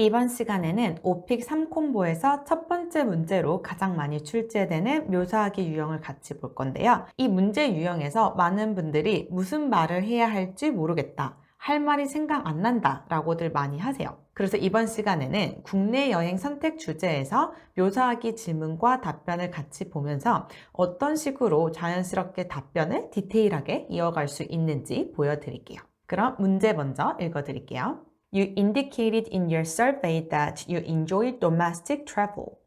이번 시간에는 오픽 3콤보에서 첫 번째 문제로 가장 많이 출제되는 묘사하기 유형을 같이 볼 건데요. 이 문제 유형에서 많은 분들이 무슨 말을 해야 할지 모르겠다. 할 말이 생각 안 난다 라고들 많이 하세요. 그래서 이번 시간에는 국내 여행 선택 주제에서 묘사하기 질문과 답변을 같이 보면서 어떤 식으로 자연스럽게 답변을 디테일하게 이어갈 수 있는지 보여드릴게요. 그럼 문제 먼저 읽어드릴게요. You indicated in your survey that you enjoy domestic travel.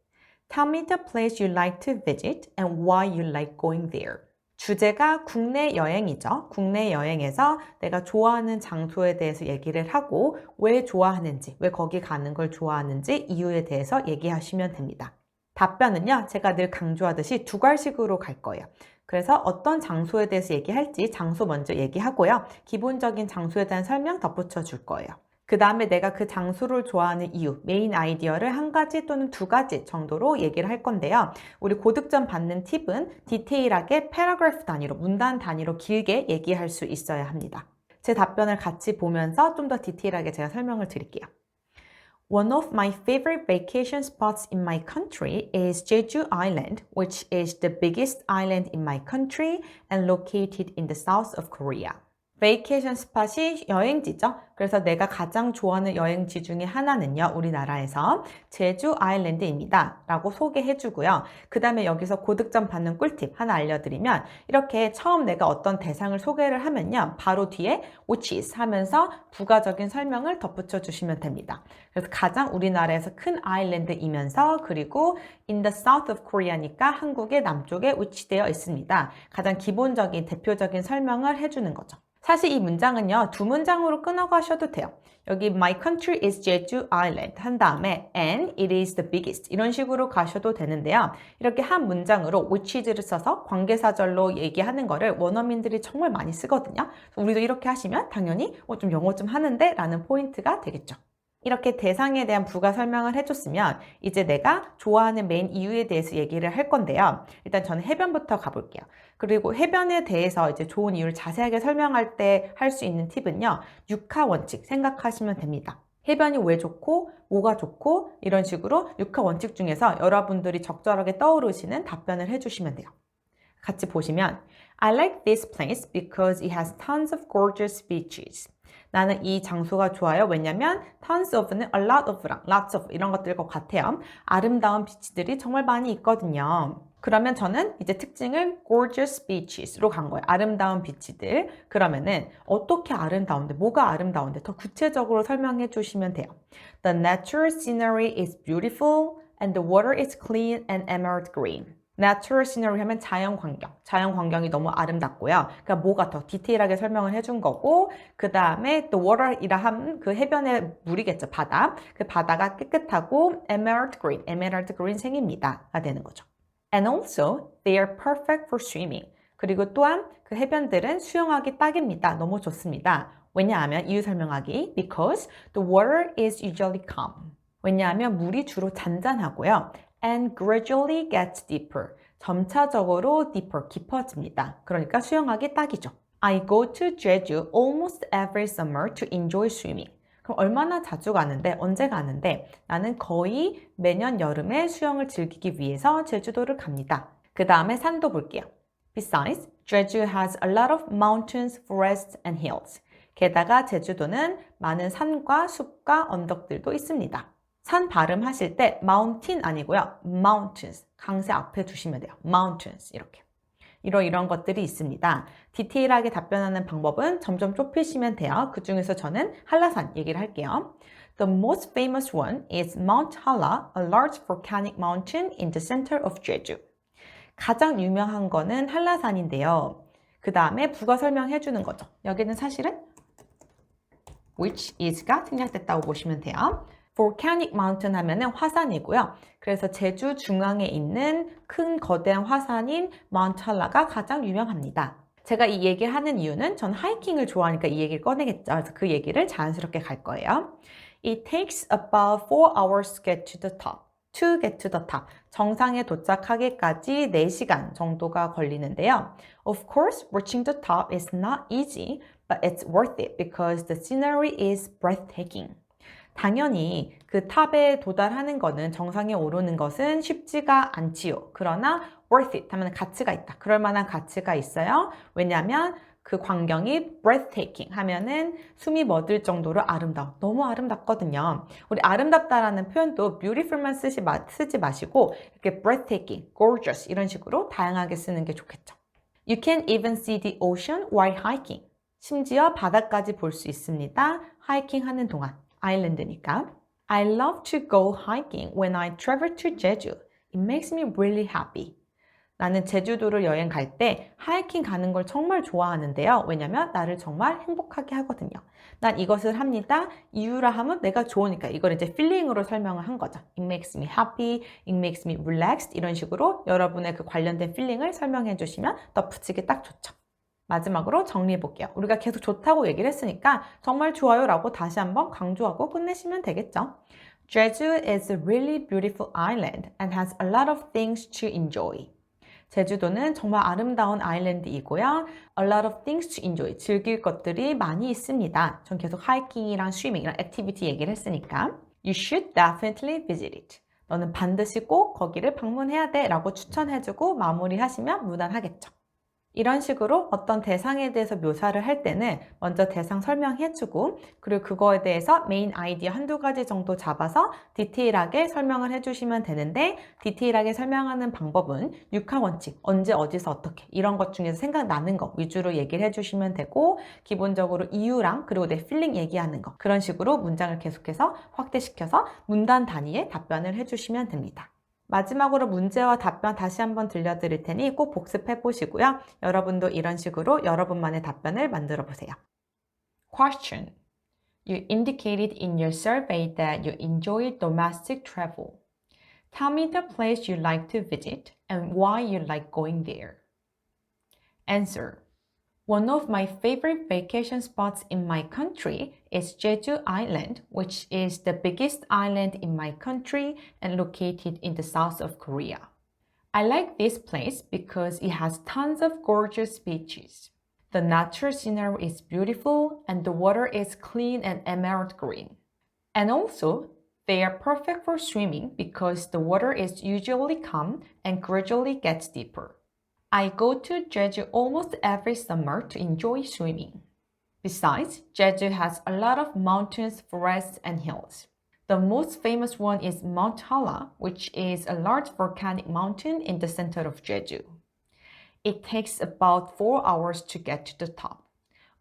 Tell me the place you like to visit and why you like going there. 주제가 국내 여행이죠. 국내 여행에서 내가 좋아하는 장소에 대해서 얘기를 하고 왜 좋아하는지, 왜 거기 가는 걸 좋아하는지 이유에 대해서 얘기하시면 됩니다. 답변은요, 제가 늘 강조하듯이 두 갈식으로 갈 거예요. 그래서 어떤 장소에 대해서 얘기할지 장소 먼저 얘기하고요. 기본적인 장소에 대한 설명 덧붙여 줄 거예요. 그 다음에 내가 그 장소를 좋아하는 이유, 메인 아이디어를 한 가지 또는 두 가지 정도로 얘기를 할 건데요. 우리 고득점 받는 팁은 디테일하게 패러그래프 단위로, 문단 단위로 길게 얘기할 수 있어야 합니다. 제 답변을 같이 보면서 좀 더 디테일하게 제가 설명을 드릴게요. One of my favorite vacation spots in my country is Jeju Island, which is the biggest island in my country and located in the south of Korea. 베이케이션 스팟이 여행지죠. 그래서 내가 가장 좋아하는 여행지 중에 하나는요, 우리나라에서 제주 아일랜드입니다. 라고 소개해 주고요. 그 다음에 여기서 고득점 받는 꿀팁 하나 알려드리면, 이렇게 처음 내가 어떤 대상을 소개를 하면요, 바로 뒤에 which 하면서 부가적인 설명을 덧붙여 주시면 됩니다. 그래서 가장 우리나라에서 큰 아일랜드이면서, 그리고 in the south of Korea니까 한국의 남쪽에 위치되어 있습니다. 가장 기본적인 대표적인 설명을 해주는 거죠. 사실 이 문장은요, 두 문장으로 끊어가셔도 돼요. 여기 My country is Jeju Island 한 다음에 and it is the biggest 이런 식으로 가셔도 되는데요. 이렇게 한 문장으로 which is를 써서 관계사절로 얘기하는 거를 원어민들이 정말 많이 쓰거든요. 우리도 이렇게 하시면 당연히 어, 좀 영어 좀 하는데 라는 포인트가 되겠죠. 이렇게 대상에 대한 부가 설명을 해줬으면 이제 내가 좋아하는 메인 이유에 대해서 얘기를 할 건데요. 일단 저는 해변부터 가볼게요. 그리고 해변에 대해서 이제 좋은 이유를 자세하게 설명할 때 할 수 있는 팁은요. 육하 원칙 생각하시면 됩니다. 해변이 왜 좋고 뭐가 좋고 이런 식으로 육하 원칙 중에서 여러분들이 적절하게 떠오르시는 답변을 해주시면 돼요. 같이 보시면 I like this place because it has tons of gorgeous beaches. 나는 이 장소가 좋아요. 왜냐면 tons of는 a lot of랑 lots of 이런 것들일 것 같아요. 아름다운 비치들이 정말 많이 있거든요. 그러면 저는 이제 특징을 gorgeous beaches로 간 거예요. 아름다운 비치들. 그러면은 어떻게 아름다운데, 뭐가 아름다운데 더 구체적으로 설명해 주시면 돼요. The natural scenery is beautiful and the water is clean and emerald green. Natural scenery 하면 자연 환경. 자연 환경이 너무 아름답고요. 그러니까 뭐가 더 디테일하게 설명을 해준 거고, 그 다음에 the water이라 함 그 해변의 물이겠죠. 바다. 그 바다가 깨끗하고 emerald green, emerald green 생입니다가 되는 거죠. And also, they are perfect for swimming. 그리고 또한 그 해변들은 수영하기 딱입니다. 너무 좋습니다. 왜냐하면 이유 설명하기 because the water is usually calm. 왜냐하면 물이 주로 잔잔하고요. And gradually gets deeper. 점차적으로 deeper, 깊어집니다. 그러니까 수영하기 딱이죠. I go to Jeju almost every summer to enjoy swimming. 그럼 얼마나 자주 가는데, 언제 가는데? 나는 거의 매년 여름에 수영을 즐기기 위해서 제주도를 갑니다. 그 다음에 산도 볼게요. Besides, Jeju has a lot of mountains, forests, and hills. 게다가 제주도는 많은 산과 숲과 언덕들도 있습니다. 산 발음하실 때 mountain 아니고요. mountains. 강세 앞에 두시면 돼요. mountains. 이렇게. 이런 이런 것들이 있습니다. 디테일하게 답변하는 방법은 점점 좁히시면 돼요. 그 중에서 저는 한라산 얘기를 할게요. The most famous one is Mount Hala, a large volcanic mountain in the center of Jeju. 가장 유명한 거는 한라산인데요. 그 다음에 부가 설명해 주는 거죠. 여기는 사실은 which is가 생략됐다고 보시면 돼요. Volcanic mountain 하면은 화산이고요. 그래서 제주 중앙에 있는 큰 거대한 화산인 Hala가 가장 유명합니다. 제가 이 얘기를 하는 이유는 전 하이킹을 좋아하니까 이 얘기를 꺼내겠죠. 그래서 그 얘기를 자연스럽게 갈 거예요. It takes about 4 hours to get to the top. to get to the top. 정상에 도착하기까지 4시간 정도가 걸리는데요. Of course, reaching the top is not easy, but it's worth it because the scenery is breathtaking. 당연히 그 탑에 도달하는 거는 정상에 오르는 것은 쉽지가 않지요. 그러나 worth it 하면 가치가 있다. 그럴 만한 가치가 있어요. 왜냐하면 그 광경이 breathtaking 하면은 숨이 멎을 정도로 아름다워. 너무 아름답거든요. 우리 아름답다라는 표현도 beautiful만 쓰지, 마, 쓰지 마시고 이렇게 breathtaking, gorgeous 이런 식으로 다양하게 쓰는 게 좋겠죠. You can even see the ocean while hiking. 심지어 바다까지 볼 수 있습니다. 하이킹 하는 동안. 아일랜드니까. I love to go hiking when I travel to Jeju. It makes me really happy. 나는 제주도를 여행 갈 때 하이킹 가는 걸 정말 좋아하는데요. 왜냐면 나를 정말 행복하게 하거든요. 난 이것을 합니다. 이유라 하면 내가 좋으니까 이걸 이제 필링으로 설명을 한 거죠. It makes me happy, it makes me relaxed 이런 식으로 여러분의 그 관련된 필링을 설명해 주시면 덧붙이기 딱 좋죠. 마지막으로 정리해 볼게요. 우리가 계속 좋다고 얘기를 했으니까 정말 좋아요 라고 다시 한번 강조하고 끝내시면 되겠죠. Jeju is a really beautiful island and has a lot of things to enjoy. 제주도는 정말 아름다운 아일랜드이고요. A lot of things to enjoy. 즐길 것들이 많이 있습니다. 전 계속 하이킹이랑 스위밍이랑 액티비티 얘기를 했으니까. You should definitely visit it. 너는 반드시 꼭 거기를 방문해야 돼 라고 추천해주고 마무리하시면 무난하겠죠. 이런 식으로 어떤 대상에 대해서 묘사를 할 때는 먼저 대상 설명해주고 그리고 그거에 대해서 메인 아이디어 한두 가지 정도 잡아서 디테일하게 설명을 해주시면 되는데 디테일하게 설명하는 방법은 육하 원칙, 언제 어디서 어떻게 이런 것 중에서 생각나는 거 위주로 얘기를 해주시면 되고 기본적으로 이유랑 그리고 내 필링 얘기하는 거 그런 식으로 문장을 계속해서 확대시켜서 문단 단위에 답변을 해주시면 됩니다. 마지막으로 문제와 답변 다시 한번 들려드릴 테니 꼭 복습해 보시고요. 여러분도 이런 식으로 여러분만의 답변을 만들어 보세요. Question. You indicated in your survey that you enjoy domestic travel. Tell me the place you like to visit and why you like going there. Answer. One of my favorite vacation spots in my country is Jeju Island, which is the biggest island in my country and located in the south of Korea. I like this place because it has tons of gorgeous beaches. The natural scenery is beautiful and the water is clean and emerald green. And also, they are perfect for swimming because the water is usually calm and gradually gets deeper. I go to Jeju almost every summer to enjoy swimming. Besides, Jeju has a lot of mountains, forests, and hills. The most famous one is Mount Hala, which is a large volcanic mountain in the center of Jeju. It takes about four hours to get to the top.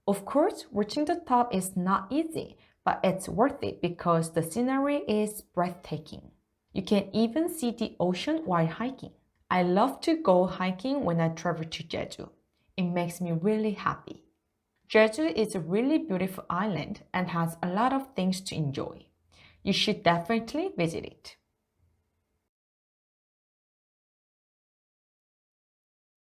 Of course, reaching the top is not easy, but it's worth it because the scenery is breathtaking. You can even see the ocean while hiking. I love to go hiking when I travel to Jeju. It makes me really happy. Jeju is a really beautiful island and has a lot of things to enjoy. You should definitely visit it.